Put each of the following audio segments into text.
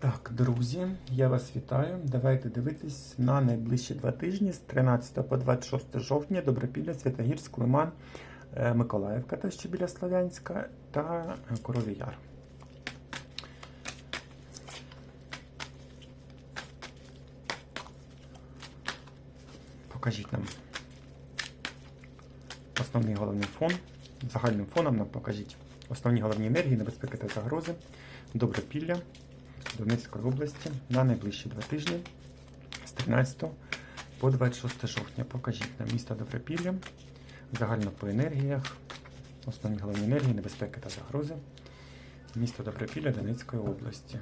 Так, друзі, я вас вітаю. Давайте дивитись на найближчі два тижні з 13 по 26 жовтня Добропілля, Святогірськ, Лиман, е, Миколаївка, та що біля Слов'янська та Коровий Яр. Покажіть нам основний головний фон. Загальним фоном нам покажіть основні головні енергії, небезпеки та загрози. Добропілля Донецької області на найближчі два тижні з 13 по 26 жовтня. Покажіть нам місто Добропілля, загально по енергіях, основні головні енергії, небезпеки та загрози. Місто Добропілля Донецької області.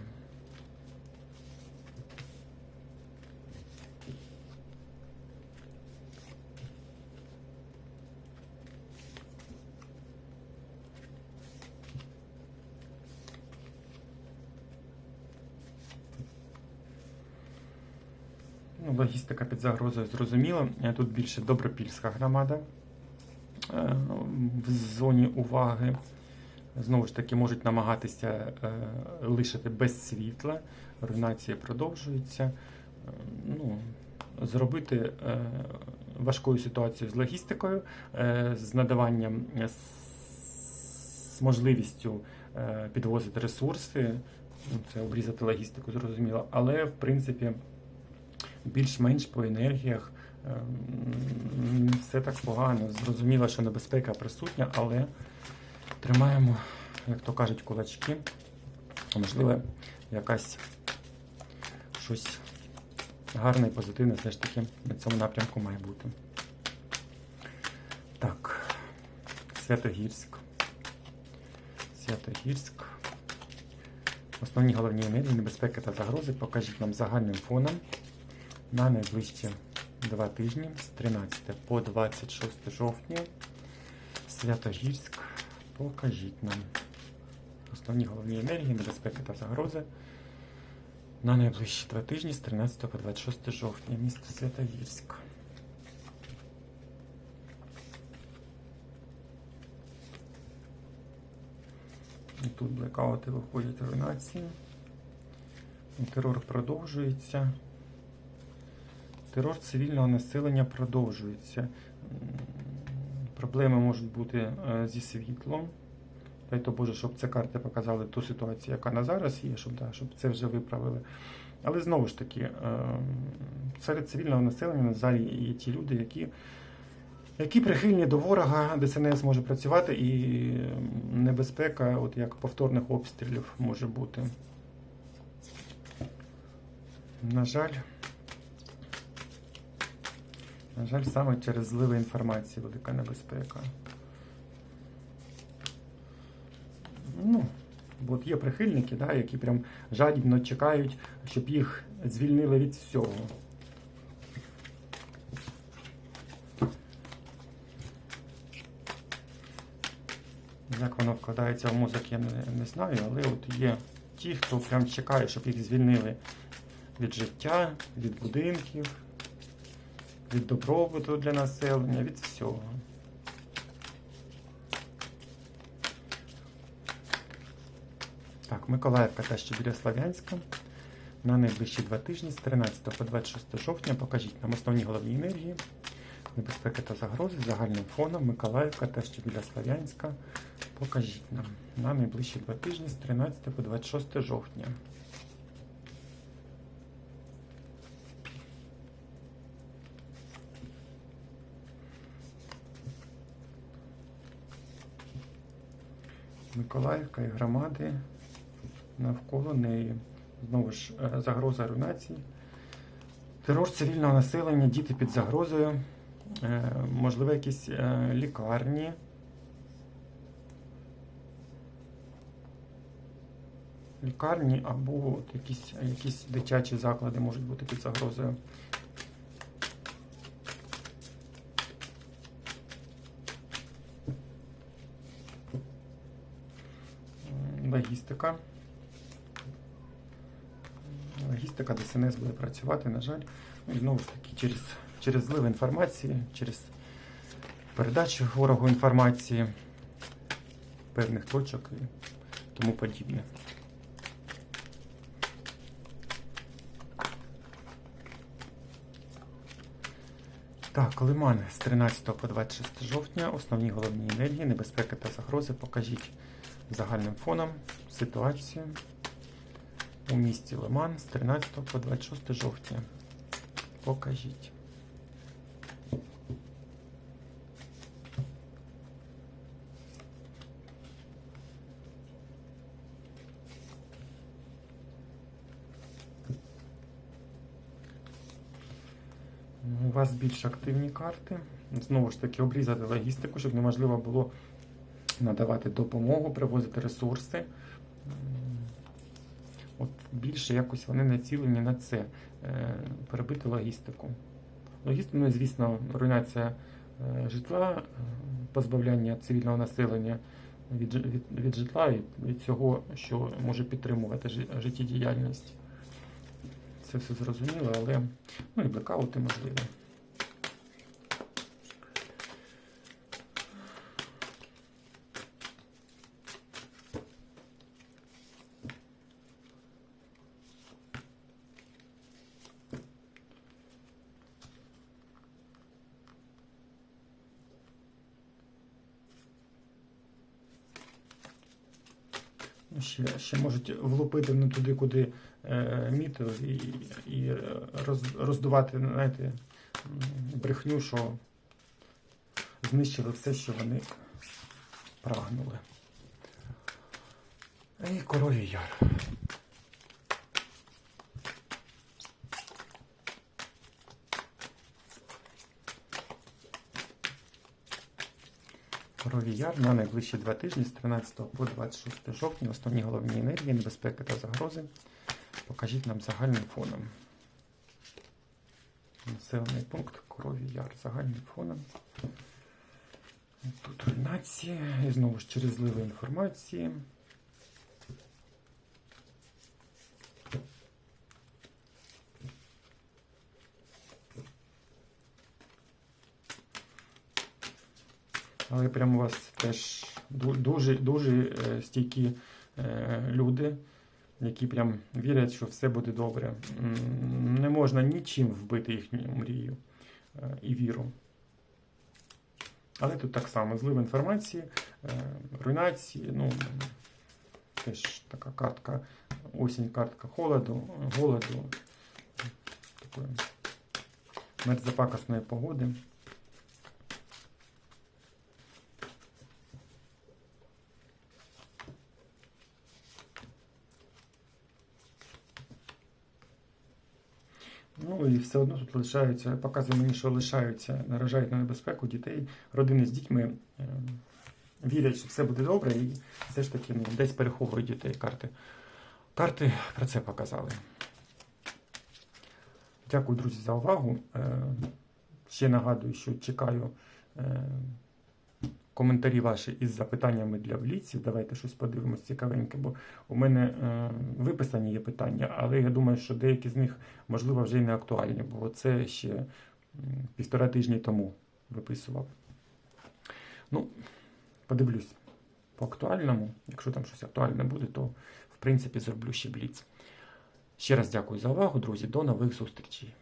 Логістика під загрозою зрозуміла. Е, Тут більше добропільська громада е, в зоні уваги. Знову ж таки, можуть намагатися е, лишити без світла. Руйнація продовжується. Ну, зробити важкою ситуацію з логістикою, з надаванням, з можливістю підвозити ресурси. Ну, Це обрізати логістику, зрозуміло. Але в принципі більш-менш по енергіях ем, все так погано. Зрозуміло, що небезпека присутня, але тримаємо, як то кажуть, кулачки. Можливо, якась щось гарне і позитивне все ж таки на цьому напрямку має бути. Так, Святогірськ. Святогірськ. Основні головні енергії, небезпеки та загрози покажіть нам загальним фоном на найближчі два тижні з 13 по 26 жовтня. Святогірськ. Покажіть нам основні головні енергії, небезпеки та загрози на найближчі два тижні з 13 по 26 жовтня. Місто Святогірськ. І тут блекаути виходять руйнації. Терор продовжується. Терор цивільного населення продовжується. Проблеми можуть бути е, зі світлом. Дай то Боже, щоб ці карти показали ту ситуацію, яка на зараз є, щоб, да, щоб це вже виправили. Але знову ж таки, е, серед цивільного населення на залі є ті люди, які, які прихильні до ворога, ДСНС може працювати, і небезпека, от як повторних обстрілів, може бути. На жаль. На жаль, саме через зливи інформації велика небезпека. Ну, от є прихильники, да, які прям жадібно чекають, щоб їх звільнили від всього. Як воно вкладається в мозок, я не, не знаю, але от є ті, хто прям чекає, щоб їх звільнили від життя, від будинків від добробуту для населення, від всього. Так, Миколаївка та ще біля Слов'янська. На найближчі два тижні з 13 по 26 жовтня покажіть нам основні головні енергії, небезпеки та загрози загальним фоном Миколаївка та ще біля Слов'янська. Покажіть нам на найближчі два тижні з 13 по 26 жовтня. Миколаївка і громади навколо неї. Знову ж е, загроза руйнації. Терор цивільного населення, діти під загрозою, е, можливо, якісь е, лікарні. Лікарні або от якісь, якісь дитячі заклади можуть бути під загрозою. логістика. Логістика ДСНС буде працювати, на жаль. Ну і знову ж таки, через через злив інформації, через передачу ворогу інформації, певних точок і тому подібне. Так, Лиман з 13 по 26 жовтня, основні головні енергії, небезпеки та загрози покажіть загальним фоном ситуацію у місті Лиман з 13 по 26 жовтня. Покажіть. У вас більш активні карти. Знову ж таки, обрізати логістику, щоб неможливо було надавати допомогу, привозити ресурси. Більше якось вони націлені на це, е, перебити логістику. Логістику, ну, звісно, руйнація е, житла, е, позбавляння цивільного населення від, від, від житла і від цього, що може підтримувати життєдіяльність. Це все зрозуміло, але ну і блекаути можливі. Ще, ще можуть влупити не туди, куди е, мітили, і, і роз, роздувати, знаєте, брехню, що знищили все, що вони прагнули. І корові яр. Корові яр на найближчі два тижні з 13 по 26 жовтня. Основні головні енергії, небезпеки та загрози. Покажіть нам загальним фоном. Населений пункт Корові Яр загальним фоном. Тут руйнація. І знову ж через зливи інформації. Але прямо у вас теж дуже, дуже е, стійкі е, люди, які прям вірять, що все буде добре. Не можна нічим вбити їхню мрію е, і віру. Але тут так само злив інформації, руйнації, ну теж така картка, осінь, картка холоду, голоду, такої мерзопакосної погоди. Ну і все одно тут лишаються, показує мені, що лишаються, наражають на небезпеку дітей, родини з дітьми е, вірять, що все буде добре, і все ж таки ну, десь переховують дітей карти. Карти про це показали. Дякую, друзі, за увагу. Е, Ще нагадую, що чекаю е, коментарі ваші із запитаннями для влітців. Давайте щось подивимось цікавеньке, бо у мене е, виписані є питання, але я думаю, що деякі з них, можливо, вже й не актуальні, бо це ще півтора тижні тому виписував. Ну, подивлюсь по актуальному. Якщо там щось актуальне буде, то в принципі зроблю ще бліц. Ще раз дякую за увагу, друзі. До нових зустрічей.